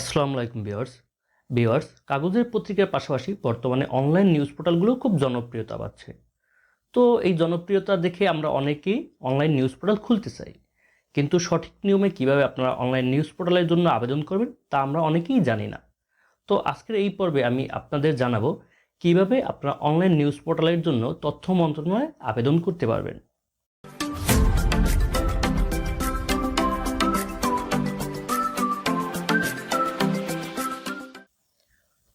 আসসালামু আলাইকুম বিয়ার্স বিয়ার্স কাগজের পত্রিকার পাশাপাশি বর্তমানে অনলাইন নিউজ পোর্টালগুলো খুব জনপ্রিয়তা পাচ্ছে। তো এই জনপ্রিয়তা দেখে আমরা অনেকেই অনলাইন নিউজ পোর্টাল খুলতে চাই। কিন্তু সঠিক নিয়মে কীভাবে আপনারা অনলাইন নিউজ পোর্টালের জন্য আবেদন করবেন তা আমরা অনেকেই জানি না। তো আজকের এই পর্বে আমি আপনাদের জানাব কীভাবে আপনারা অনলাইন নিউজ পোর্টালের জন্য তথ্য মন্ত্রণালয়ে আবেদন করতে পারবেন।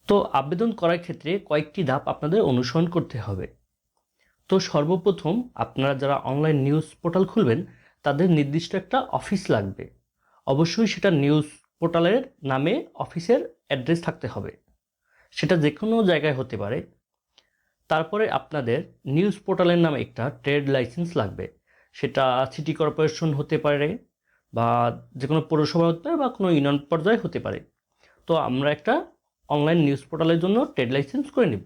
তো আবেদন করার ক্ষেত্রে কয়েকটি ধাপ আপনাদের অনুসরণ করতে হবে। তো সর্বপ্রথম আপনারা যারা অনলাইন নিউজ পোর্টাল খুলবেন, তাদের নির্দিষ্ট একটা অফিস লাগবে। অবশ্যই সেটা নিউজ পোর্টালের নামে অফিসের অ্যাড্রেস থাকতে হবে। সেটা যে কোনো জায়গায় হতে পারে। তারপরে আপনাদের নিউজ পোর্টালের নামে একটা ট্রেড লাইসেন্স লাগবে। সেটা সিটি কর্পোরেশন হতে পারে বা যে কোনো পৌরসভা হতে পারে বা কোনো ইউনিয়ন পর্যায়ে হতে পারে। তো আমরা একটা অনলাইন নিউজ পোর্টালের জন্য ট্রেড লাইসেন্স করে নিব।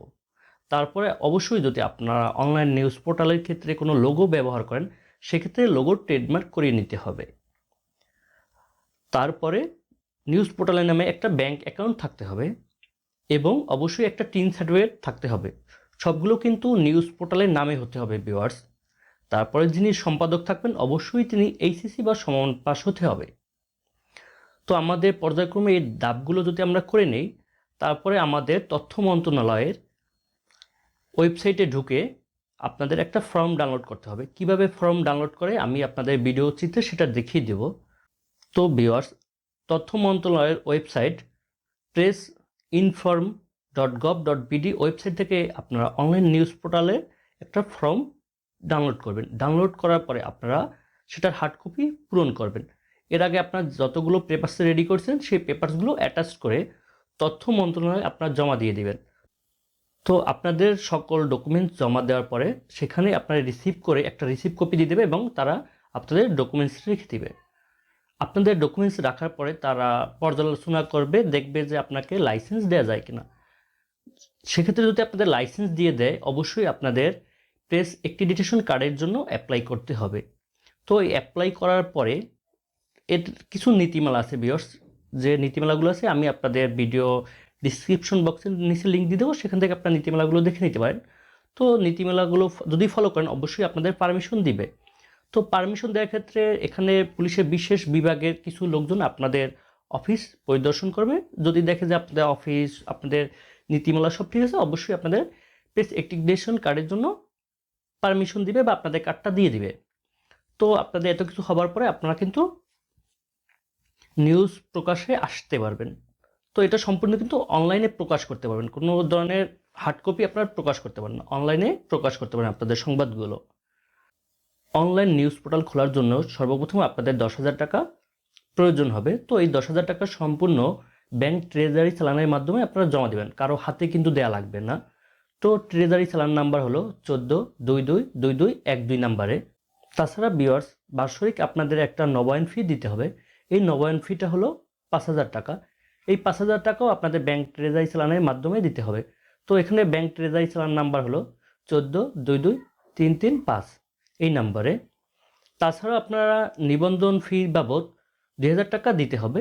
তারপরে অবশ্যই যদি আপনারা অনলাইন নিউজ পোর্টালের ক্ষেত্রে কোনো লোগো ব্যবহার করেন, সেক্ষেত্রে লোগো ট্রেডমার্ক করিয়ে নিতে হবে। তারপরে নিউজ পোর্টালের নামে একটা ব্যাংক অ্যাকাউন্ট থাকতে হবে এবং অবশ্যই একটা টিন সার্টিফিকেট থাকতে হবে। সবগুলো কিন্তু নিউজ পোর্টালের নামে হতে হবে ভিওয়ার্স তারপরে যিনি সম্পাদক থাকবেন, অবশ্যই তিনি এইচএসসি বা সমান পাস হতে হবে। তো আমাদের পর্যায়ক্রমে এই দাবগুলো যদি আমরা করে নেই তারপরে আমাদের তথ্য মন্ত্রণালয়ের ওয়েবসাইটে ঢুকে আপনাদের একটা ফর্ম ডাউনলোড করতে হবে। কীভাবে ফর্ম ডাউনলোড করে আমি আপনাদের ভিডিও চিত্রে সেটা দেখিয়ে দেব। তো ভিওয়ার্স তথ্য মন্ত্রণালয়ের website press inform dot gov dot BD website থেকে আপনারা অনলাইন নিউজ পোর্টালে একটা ফর্ম ডাউনলোড করবেন। ডাউনলোড করার পরে আপনারা সেটার হার্ড কপি পূরণ করবেন। এর আগে আপনার যতগুলো পেপার্স রেডি করছেন, সেই পেপারসগুলো অ্যাটাচ করে তথ্য মন্ত্রণালয়ে আপনারা জমা দিয়ে দিবেন। তো আপনাদের সকল ডকুমেন্টস জমা দেওয়ার পরে সেখানে আপনারা রিসিভ করে একটা রিসিভ কপি দিয়ে দেবে এবং তারা আপনাদের ডকুমেন্টস রেখে দিবে। আপনাদের ডকুমেন্টস রাখার পরে তারা পর্যালোচনা করবে, দেখবে যে আপনাকে লাইসেন্স দেওয়া যায় কিনা। সেক্ষেত্রে যদি আপনাদের লাইসেন্স দিয়ে দেয়, অবশ্যই আপনাদের প্রেস অ্যাক্রিডিটেশন কার্ডের জন্য অ্যাপ্লাই করতে হবে। তো অ্যাপ্লাই করার পরে এর কিছু নীতিমালা আছে বিয়র্স যে নীতিমালাগুলো আছে, আমি আপনাদের ভিডিও ডিসক্রিপশন বক্সের নিচে লিঙ্ক দিয়ে দেবো, সেখান থেকে আপনার নীতিমালাগুলো দেখে নিতে পারেন। তো নীতিমালাগুলো যদি ফলো করেন, অবশ্যই আপনাদের পারমিশন দিবে। তো পারমিশন দেওয়ার ক্ষেত্রে এখানে পুলিশের বিশেষ বিভাগের কিছু লোকজন আপনাদের অফিস পরিদর্শন করবে। যদি দেখে যে আপনাদের অফিস আপনাদের নীতিমালা সব ঠিক আছে, অবশ্যই আপনাদের প্রেস অ্যাক্টিভেশন কার্ডের জন্য পারমিশন দিবে বা আপনাদের কার্ডটা দিয়ে দিবে। তো আপনাদের এত কিছু হবার পরে আপনারা কিন্তু নিউজ প্রকাশে আসতে পারবেন। তো এটা সম্পূর্ণ কিন্তু অনলাইনে প্রকাশ করতে পারবেন। কোনো ধরনের হার্ড কপি আপনারা প্রকাশ করতে পারেন অনলাইনে প্রকাশ করতে পারেন আপনাদের সংবাদগুলো। অনলাইন নিউজ পোর্টাল খোলার জন্য সর্বপ্রথম আপনাদের দশ হাজার টাকা প্রয়োজন হবে। তো এই দশ হাজার টাকা সম্পূর্ণ ব্যাংক ট্রেজারি চালানের মাধ্যমে আপনারা জমা দেবেন। কারও হাতে কিন্তু দেয়া লাগবে না। তো ট্রেজারি চালান নাম্বার হলো চোদ্দ, দুই দুই দুই দুই, এক, দুই নাম্বারে। তাছাড়া বিয়ার্স বার্ষিক আপনাদের একটা নবায়ন ফি দিতে হবে। এই নবায়ন ফিটা হলো পাঁচ হাজার টাকা। এই পাঁচ হাজার টাকাও আপনাদের ব্যাংক ট্রেজারি চালানের মাধ্যমে দিতে হবে। তো এখানে ব্যাংক ট্রেজারি চালান নাম্বার হলো চোদ্দ, দুই দুই, তিন তিন, পাঁচ। এই নাম্বারে তাছাড়া আপনারা নিবন্ধন ফি বাবদ দুই হাজার টাকা দিতে হবে।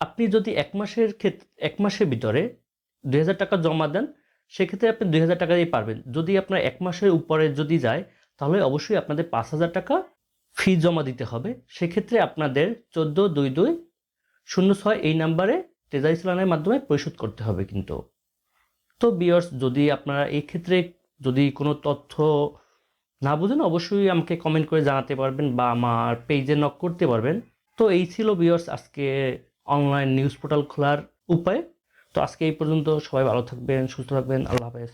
আপনি যদি এক মাসের ক্ষেত্রে এক মাসের ভিতরে দুই হাজার টাকা জমা দেন, সেক্ষেত্রে আপনি দুই হাজার টাকা দিয়ে পারবেন। যদি আপনার এক মাসের উপরে যদি যায়, তাহলে অবশ্যই আপনাদের পাঁচ হাজার টাকা ফি জমা দিতে হবে, সেক্ষেত্রে আপনাদের চোদ্দ, দুই দুই, শূন্য, ছয় এই নাম্বারে ট্রেজারি চালানের মাধ্যমে পরিশোধ করতে হবে কিন্তু। তো বিয়ার্স যদি আপনারা এই ক্ষেত্রে যদি কোনো তথ্য না বুঝেন, অবশ্যই আমাকে কমেন্ট করে জানাতে পারবেন বা আমার পেজে নক করতে পারবেন। তো এই ছিল বিয়ার্স আজকে অনলাইন নিউজ পোর্টাল খোলার উপায়। তো আজকে এই পর্যন্ত সবাই ভালো থাকবেন, সুস্থ থাকবেন, আল্লাহ হাফেজ।